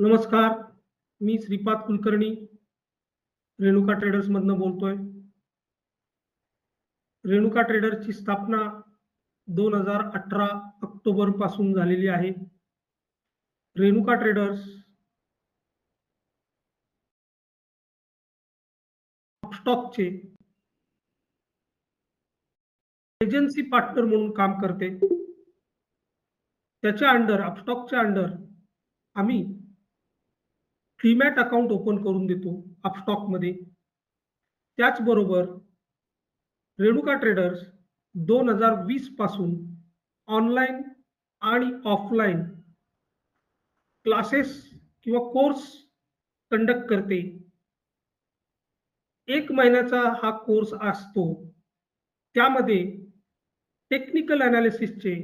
नमस्कार. मी श्रीपाद कुलकर्णी, रेणुका ट्रेडर्समधनं बोलतोय. रेणुका ट्रेडर्सची स्थापना 2018 ऑक्टोबरपासून झालेली आहे. रेणुका ट्रेडर्स स्टॉकचे एजन्सी पार्टनर म्हणून काम करते. त्याच्या अंडर अपस्टॉकच्या अंडर आम्ही डीमॅट अकाउंट ओपन करून देतो अपस्टॉकमध्ये. त्याचबरोबर रेणुका ट्रेडर्स 2020 पासून ऑनलाईन आणि ऑफलाईन क्लासेस किंवा कोर्स कंडक्ट करते. एक महिन्याचा हा कोर्स असतो. त्यामध्ये टेक्निकल अनालिसिसचे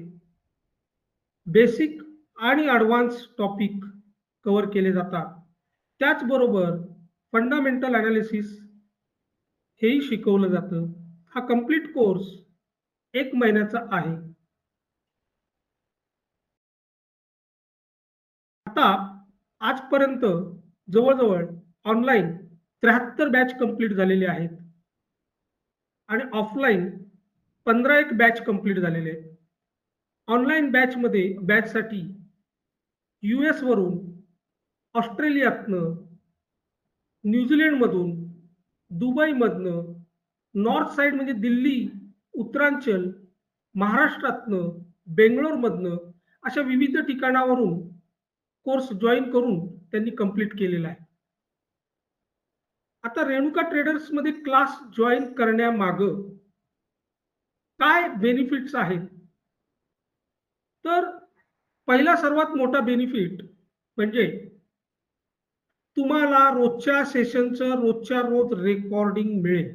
बेसिक आणि ॲडव्हान्स टॉपिक कव्हर केले जातात. त्याचबरोबर फंडामेंटल एनालिसिस हेही शिकवलं जातं. हा कंप्लीट कोर्स एक महिन्याचा आहे. आता आजपर्यंत जवळजवळ ऑनलाईन 73 बॅच कंप्लीट झालेले आहेत. आणि ऑफलाईन 15 एक बॅच कंप्लीट झालेले आहेत. ऑनलाईन बॅचमध्ये बॅचसाठी यूएस वरून, ऑस्ट्रेलियातनं, न्यूझीलंडमधून, दुबईमधनं, नॉर्थ साईड म्हणजे दिल्ली, उत्तरांचल, महाराष्ट्रातनं, बेंगलोरमधनं अशा विविध ठिकाणावरून कोर्स जॉईन करून त्यांनी कंप्लीट केलेला आहे. आता रेणुका ट्रेडर्समध्ये क्लास जॉईन करण्यामागं काय बेनिफिट्स आहेत? तर पहिला सर्वात मोठा बेनिफिट म्हणजे तुम्हाला रोजच्या सेशनचं रोजच्या रोज रेकॉर्डिंग मिळेल.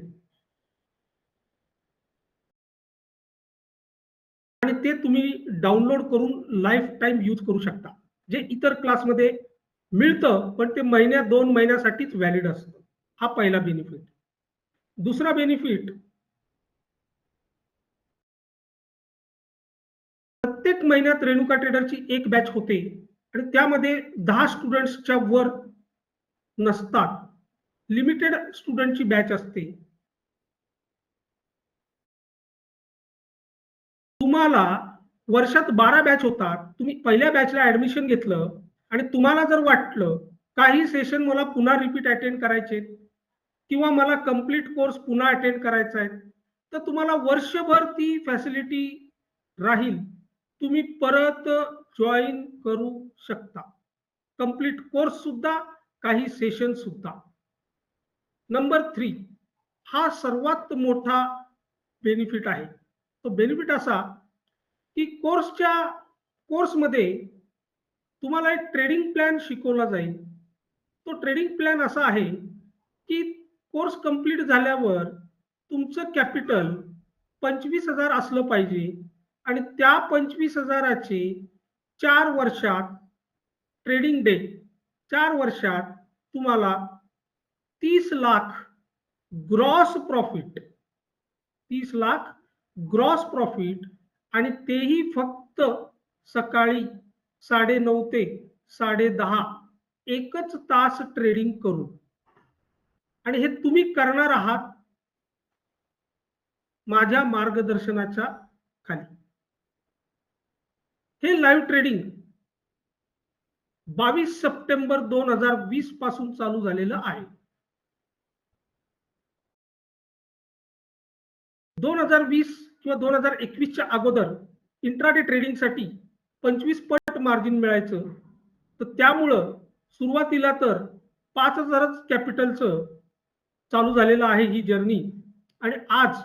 आणि ते तुम्ही डाउनलोड करून लाईफ टाईम यूज करू शकता. जे इतर क्लासमध्ये मिळतं, पण ते महिन्या दोन महिन्यासाठीच व्हॅलिड असतं. हा पहिला बेनिफिट. दुसरा बेनिफिट प्रत्येक महिन्यात रेणुका ट्रेडरची एक बॅच होते आणि त्यामध्ये दहा स्टुडंट्सच्या वर नसतात. लिमिटेड स्टुडंटची बॅच असते. तुम्हाला वर्षात 12 बॅच होतात. तुम्ही पहिल्या बॅचला ऍडमिशन घेतलं आणि तुम्हाला जर वाटलं काही सेशन मला पुन्हा रिपीट अटेंड करायचे किंवा मला कंप्लीट कोर्स पुन्हा अटेंड करायचा आहे, तर तुम्हाला वर्षभर ती फॅसिलिटी राहील. तुम्ही परत जॉईन करू शकता. कंप्लीट कोर्स सुद्धा, काही सेशन सुद्धा. नंबर थ्री हा सर्वात मोठा बेनिफिट आहे. तो बेनिफिट असा, की कोर्सच्या कोर्समध्ये तुम्हाला एक ट्रेडिंग प्लॅन शिकवला जाईल. तो ट्रेडिंग प्लॅन असा आहे, की कोर्स कंप्लीट झाल्यावर तुमचं कॅपिटल 25,000 असलं पाहिजे आणि त्या 25,000चे 4 वर्षात ट्रेडिंग डे चार वर्षात तुम्हाला तीस लाख ग्रॉस प्रॉफिट तीस लाख ग्रॉस प्रॉफिट आणि तेही फक्त सकाळी 9:30 ते साडे दहा एकच तास ट्रेडिंग करून. आणि हे तुम्ही करणार आहात माझ्या मार्गदर्शनाच्या खाली. हे लाईव्ह ट्रेडिंग 22 सप्टेंबर 2020 पासून चालू झालेलं आहे. 2020 किंवा दोन हजार एकवीसच्या अगोदर इंट्राडे ट्रेडिंगसाठी 25 पट मार्जिन मिळायचं. तर त्यामुळं सुरुवातीला तर 5,000च कॅपिटलचं चालू झालेलं आहे ही जर्नी आणि आज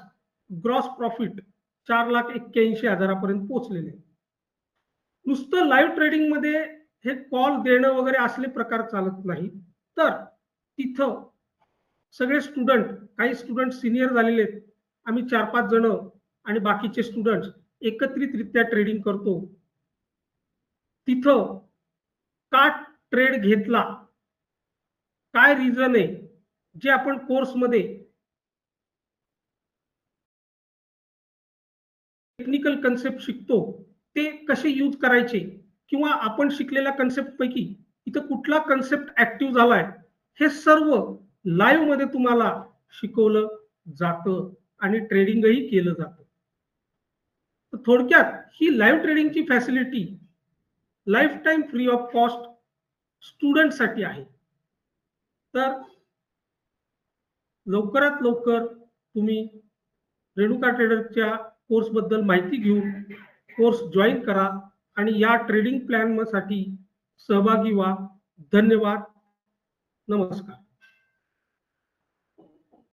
ग्रॉस प्रॉफिट चार लाख एक्क्याऐंशी हजारापर्यंत पोहोचलेले नुसतं लाईव्ह ट्रेडिंगमध्ये हे कॉल देणं वगैरे असले प्रकार चालत नाही तर तिथं सगळे स्टुडंट, काही स्टुडंट सिनियर झालेले आहेत. आम्ही चार पाच जण आणि बाकीचे स्टुडंट्स एकत्रितरित्या ट्रेडिंग करतो. तिथं का ट्रेड घेतला? काय रिझन आहे? जे आपण कोर्समध्ये टेक्निकल कन्सेप्ट शिकतो, ते कसे यूज करायचे किंवा आपण शिकलेल्या कन्सेप्ट पैकी इथं कुठला कन्सेप्ट ऍक्टिव्ह झालाय हे सर्व लाईव्हमध्ये तुम्हाला शिकवलं जातं आणि ट्रेडिंगही केलं जातं. थोडक्यात ही लाईव्ह ट्रेडिंगची facility life time free of cost स्टुडंटसाठी आहे. तर लवकरात लवकर तुम्ही रेणुका ट्रेडरच्या कोर्सबद्दल माहिती घेऊन कोर्स जॉईन करा. आणि या ट्रेडिंग प्लॅनसाठी सहभागी व्हा. धन्यवाद. नमस्कार.